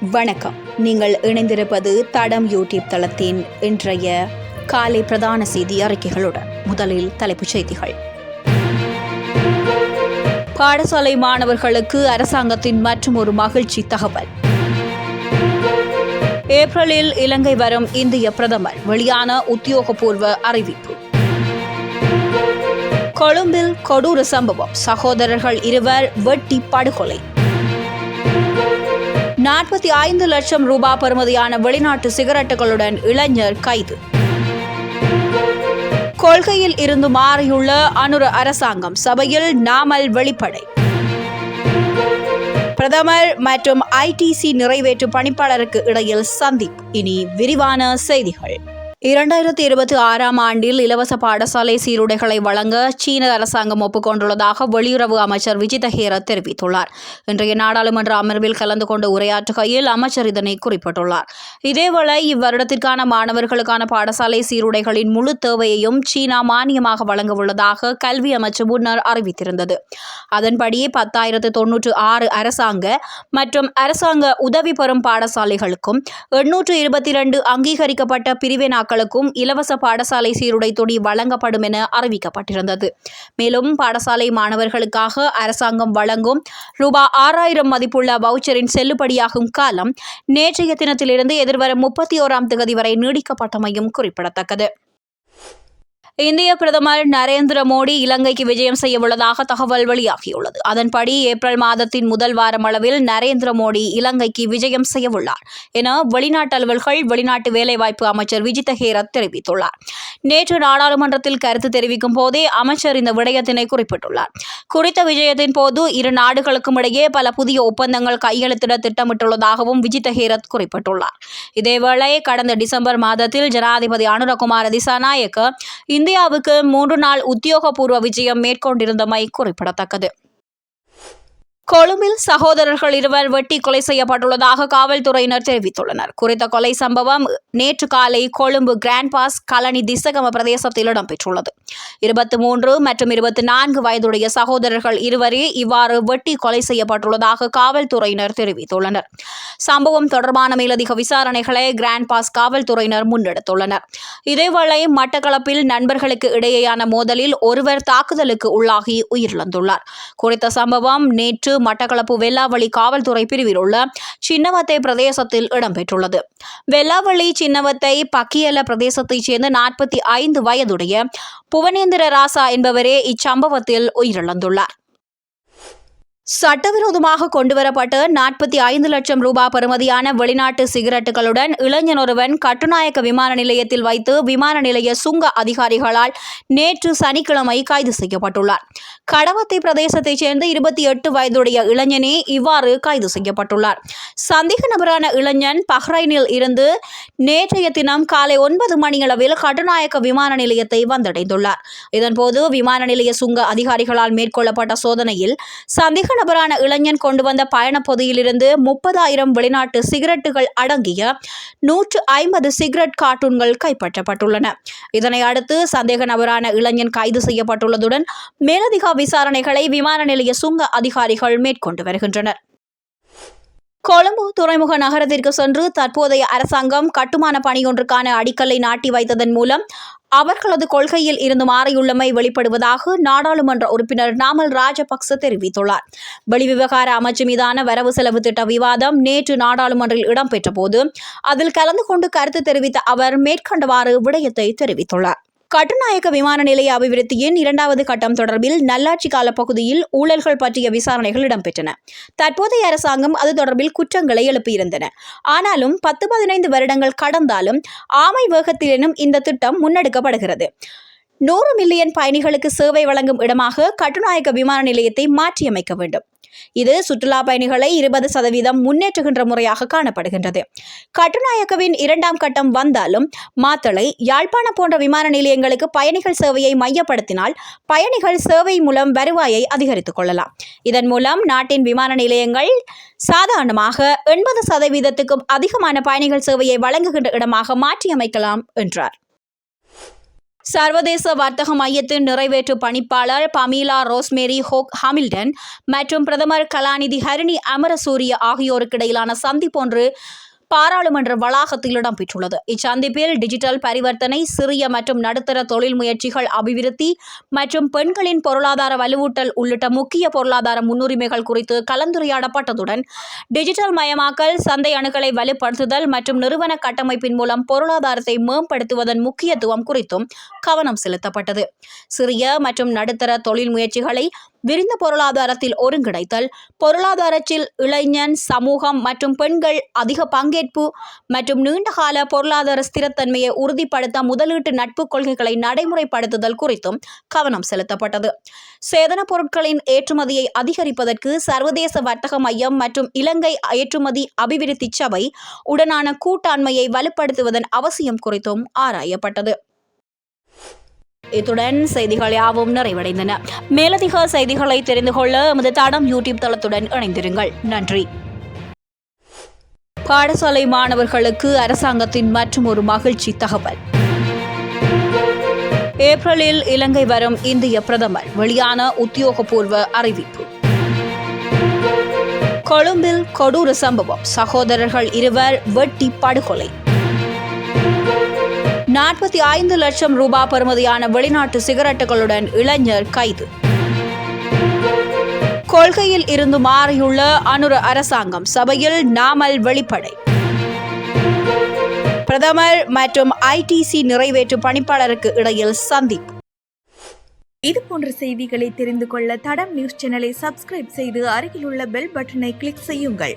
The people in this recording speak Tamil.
வணக்கம். நீங்கள் இணைந்திருப்பது தடம் யூடியூப் தளத்தின் இன்றைய காலை பிரதான செய்தி அறிக்கைகளுடன் முதலில் தலைப்புச் செய்திகள். பாடசாலை மாணவர்களுக்கு அரசாங்கத்தின் மற்றும் ஒரு மகிழ்ச்சி தகவல். ஏப்ரலில் இலங்கை வரும் இந்திய பிரதமர் வெளியான உத்தியோகபூர்வ அறிவிப்பு. கொழும்பில் கொடூர சம்பவம். சகோதரர்கள் இருவர் வெட்டி படுகொலை. நாற்பத்தி ஐந்து லட்சம் ரூபாய் பெறுமதியான வெளிநாட்டு சிகரெட்டுகளுடன் இளைஞர் கைது. கொள்கையில் இருந்து மாறியுள்ள அனுர அரசாங்கம் சபையில் நாமல் வெளிப்படை. பிரதமர் மற்றும் ஐடிசி நிறைவேற்று பணிப்பாளருக்கு இடையில் சந்திப்பு. இனி விரிவான செய்திகள். இரண்டாயிரத்தி இருபத்தி ஆறாம் ஆண்டில் இலவச பாடசாலை சீருடைகளை வழங்க சீன அரசாங்கம் ஒப்புக்கொண்டுள்ளதாக வெளியுறவு அமைச்சர் விஜித ஹேரத் தெரிவித்துள்ளார். இன்றைய நாடாளுமன்ற அமர்வில் கலந்து கொண்டு உரையாற்றுகையில் அமைச்சர் இதனை குறிப்பிட்டுள்ளார். இதேவேளை இவ்வருடத்திற்கான மாணவர்களுக்கான பாடசாலை சீருடைகளின் முழு தேவையையும் சீனா மானியமாக வழங்க உள்ளதாக கல்வி அமைச்சு முன்னர் அறிவித்திருந்தது. அதன்படி பத்தாயிரத்து தொன்னூற்று ஆறு அரசாங்க மற்றும் அரசாங்க உதவி பெறும் பாடசாலைகளுக்கும் எண்ணூற்று இருபத்தி இரண்டு அங்கீகரிக்கப்பட்ட பிரிவினாக்களுக்கும் இலவச பாடசாலை சீருடை தொடி வழங்கப்படும் என அறிவிக்கப்பட்டிருந்தது. மேலும் பாடசாலை மாணவர்களுக்காக அரசாங்கம் வழங்கும் ரூபாய் ஆறாயிரம் மதிப்புள்ள வவுச்சரின் செல்லுபடியாகும் காலம் நேற்றைய தினத்திலிருந்து எதிர்வரும் முப்பத்தி ஓராம் தேதி வரை நீடிக்கப்பட்டமையும் குறிப்பிடத்தக்கது. இந்திய பிரதமர் நரேந்திர மோடி இலங்கைக்கு விஜயம் செய்ய உள்ளதாக தகவல் வெளியாகியுள்ளது. அதன்படி ஏப்ரல் மாதத்தின் முதல் வாரம் அளவில் நரேந்திர மோடி இலங்கைக்கு விஜயம் செய்ய உள்ளார் என வெளிநாட்டு அலுவல்கள் வெளிநாட்டு வேலைவாய்ப்பு அமைச்சர் விஜித ஹேரத் தெரிவித்துள்ளார். நேற்று நாடாளுமன்றத்தில் கருத்து தெரிவிக்கும் போதே அமைச்சர் இந்த விடயத்தினை குறிப்பிட்டுள்ளார். குறித்த விஜயத்தின் போது இரு நாடுகளுக்கும் இடையே பல புதிய ஒப்பந்தங்கள் கையெழுத்திட திட்டமிட்டுள்ளதாகவும் விஜித ஹேரத் குறிப்பிட்டுள்ளார். இதேவேளை கடந்த டிசம்பர் மாதத்தில் ஜனாதிபதி அனுரகுமார திசாநாயக்க இந்தியாவுக்கு மூன்று நாள் உத்தியோகபூர்வ விஜயம் மேற்கொண்டிருந்தமை குறிப்பிடத்தக்கது. கொழும்பில் சகோதரர்கள் இருவர் வெட்டி கொலை செய்யப்பட்டுள்ளதாக காவல்துறையினர் தெரிவித்துள்ளனர். குறித்த கொலை சம்பவம் நேற்று காலை கொழும்பு கிராண்ட் பாஸ் கலனி திசகம பிரதேசத்தில் இடம்பெற்றுள்ளது. இருபத்தி மூன்று மற்றும் இருபத்தி நான்கு வயதுடைய சகோதரர்கள் இருவரே இவ்வாறு வெட்டி கொலை செய்யப்பட்டுள்ளதாக காவல்துறையினர் தெரிவித்துள்ளனர். சம்பவம் தொடர்பான மேலதிக விசாரணைகளை கிராண்ட் பாஸ் காவல்துறையினர் முன்னெடுத்துள்ளனர். இதேவேளை மட்டக்களப்பில் நண்பர்களுக்கு இடையேயான மோதலில் ஒருவர் தாக்குதலுக்கு உள்ளாகி உயிரிழந்துள்ளார். குறித்த சம்பவம் நேற்று மட்டக்களப்பு வெல்லாவளி காவல்துறை பிரிவில் உள்ள சின்னவத்தை பிரதேசத்தில் இடம்பெற்றுள்ளது. வெல்லாவளி சின்னவத்தை பக்கியல பிரதேசத்தைச் சேர்ந்த நாற்பத்தி ஐந்து வயதுடைய புவனேந்திர ராசா என்பவரே இச்சம்பவத்தில் உயிரிழந்துள்ளார். சட்டவிரோதமாக கொண்டுவரப்பட்டு நாற்பத்தி ஐந்து லட்சம் ரூபாய் பெறுமதியான வெளிநாட்டு சிகரெட்டுகளுடன் இளைஞன் ஒருவன் கட்டுநாயக்க விமான நிலையத்தில் வைத்து விமான நிலைய சுங்க அதிகாரிகளால் நேற்று சனிக்கிழமை கைது செய்யப்பட்டுள்ளார். கடவத்தை பிரதேசத்தைச் சேர்ந்த இருபத்தி எட்டு வயதுடைய இளைஞனே இவ்வாறு கைது செய்யப்பட்டுள்ளார். சந்தேக நபரான இளைஞன் பஹ்ரைனில் இருந்து நேற்றைய தினம் காலை ஒன்பது மணியளவில் கட்டுநாயக்க விமான நிலையத்தை வந்தடைந்துள்ளார். இதன்போது விமான நிலைய சுங்க அதிகாரிகளால் மேற்கொள்ளப்பட்ட சோதனையில் சந்தேக நபரான இளைஞன் கொண்டு வந்த பயணப் பொதியிலிருந்து முப்பதாயிரம் வெளிநாட்டு சிகரெட்டுகள் அடங்கிய நூற்று ஐம்பது சிகரெட் கார்ட்டூன்கள் கைப்பற்றப்பட்டுள்ளன. இதனை அடுத்து சந்தேக நபரான இளைஞன் கைது செய்யப்பட்டுள்ளதுடன் மேலதிக விசாரணைகளை விமான நிலைய சுங்க அதிகாரிகள் மேற்கொண்டு வருகின்றனர். கொழும்பு துறைமுக நகரத்திற்கு சென்று தற்போதைய அரசாங்கம் கட்டுமான பணியொன்றுக்கான அடிக்கல்லை நாட்டி வைத்ததன் மூலம் அவர்களது கொள்கையில் இருந்து மாறியுள்ளமை வெளிப்படுவதாக நாடாளுமன்ற உறுப்பினர் நாமல் ராஜபக்ச தெரிவித்துள்ளார். வெளிவிவகார அமைச்சு மீதான வரவு செலவு திட்ட விவாதம் நேற்று நாடாளுமன்றில் இடம்பெற்ற போது அதில் கலந்து கொண்டு கருத்து தெரிவித்த அவர் மேற்கண்டவாறு விடயத்தை தெரிவித்துள்ளார். கட்டுநாயக்க விமான நிலைய அபிவிருத்தியின் இரண்டாவது கட்டம் தொடர்பில் நல்லாட்சி கால பகுதியில் ஊழல்கள் பற்றிய விசாரணைகள் இடம்பெற்றன. தற்போதைய அரசாங்கம் அது தொடர்பில் குற்றங்களை எழுப்பியிருந்தன. ஆனாலும் பத்து பதினைந்து வருடங்கள் கடந்தாலும் ஆமை வேகத்திலும் இந்த திட்டம் முன்னெடுக்கப்படுகிறது. நூறு மில்லியன் பயணிகளுக்கு சேவை வழங்கும் இடமாக கட்டுநாயக்க விமான நிலையத்தை மாற்றியமைக்க வேண்டும். இது சுற்றுலா பயணிகளை இருபது சதவீதம் முன்னேற்றுகின்ற முறையாக காணப்படுகின்றது. கட்டுநாயக்கவின் இரண்டாம் கட்டம் வந்தாலும் மாத்தளை யாழ்ப்பாணம் போன்ற விமான நிலையங்களுக்கு பயணிகள் சேவையை மையப்படுத்தினால் பயணிகள் சேவை மூலம் வருவாயை அதிகரித்துக் கொள்ளலாம். இதன் மூலம் நாட்டின் விமான நிலையங்கள் சாதாரணமாக எண்பது சதவீதத்துக்கும் அதிகமான பயணிகள் சேவையை வழங்குகின்ற இடமாக மாற்றியமைக்கலாம் என்றார். சர்வதேச வர்த்தக மையத்தின் நிறைவேற்று பணிப்பாளர் பமீலா ரோஸ்மேரி ஹோக் ஹாமில்டன் மற்றும் பிரதமர் கலாநிதி ஹரிணி அமரசூரிய ஆகியோருக்கு இடையிலான சந்திப்பொன்று பாராளுமன்ற வளாகத்தில் இடம்பெற்றுள்ளது இச்சந்திப்பில் டிஜிட்டல் பரிவர்த்தனை சிறிய மற்றும் நடுத்தர தொழில் முயற்சிகள் அபிவிருத்தி மற்றும் பெண்களின் பொருளாதார வலுவூட்டல் உள்ளிட்ட முக்கிய பொருளாதார முன்னுரிமைகள் குறித்து கலந்துரையாடப்பட்டதுடன் டிஜிட்டல் மயமாக்கல் சந்தை அணுகலை வலுப்படுத்துதல் மற்றும் நிறுவன கட்டமைப்பின் மூலம் பொருளாதாரத்தை மேம்படுத்துவதன் முக்கியத்துவம் குறித்தும் கவனம் செலுத்தப்பட்டது. சிறிய மற்றும் நடுத்தர தொழில் முயற்சிகளை விரிந்த பொருளாதாரத்தில் ஒருங்கிணைத்தல் பொருளாதாரத்தில் இளைஞன் சமூகம் மற்றும் பெண்கள் அதிக பங்கேற்பு மற்றும் நீண்டகால பொருளாதார ஸ்திரத்தன்மையை உறுதிப்படுத்த முதலீட்டு நட்பு கொள்கைகளை நடைமுறைப்படுத்துதல் குறித்தும் கவனம் செலுத்தப்பட்டது. சேதன பொருட்களின் ஏற்றுமதியை அதிகரிப்பதற்கு சர்வதேச வர்த்தக மையம் மற்றும் இலங்கை ஏற்றுமதி அபிவிருத்தி சபை உடனான கூட்டாண்மையை வலுப்படுத்துவதன் அவசியம் குறித்தும் ஆராயப்பட்டது. இத்துடன் செய்திகள் யாவும் நிறைவடைந்தன. மேலதிக செய்திகளை தெரிந்து கொள்ள எமது தடம் யூடியூப் தளத்துடன் இணைந்திருங்கள். நன்றி. பாடசாலை மாணவர்களுக்கு அரசாங்கத்தின் மற்றும் ஒரு மகிழ்ச்சி தகவல். ஏப்ரலில் இலங்கை வரும் இந்திய பிரதமர் வெளியான உத்தியோகபூர்வ அறிவிப்பு. கொழும்பில் கொடூர சம்பவம். சகோதரர்கள் இருவர் வெட்டி படுகொலை. நாற்பத்தி ஐந்து லட்சம் ரூபாய் பெறுமதியான வெளிநாட்டு சிகரெட்டுகளுடன் இளைஞர் கைது. கொள்கையில் இருந்து மாறியுள்ள அனுர அரசாங்கம் சபையில் நாமல் வெளிப்படை. பிரதமர் மற்றும் ஐடிசி நிறைவேற்று பணிப்பாளருக்கு இடையில் சந்திப்பு. இது போன்ற செய்திகளை தெரிந்து கொள்ள தடம் நியூஸ் சேனலை சப்ஸ்கிரைப் செய்து அருகிலுள்ள பெல் பட்டனை கிளிக் செய்யுங்கள்.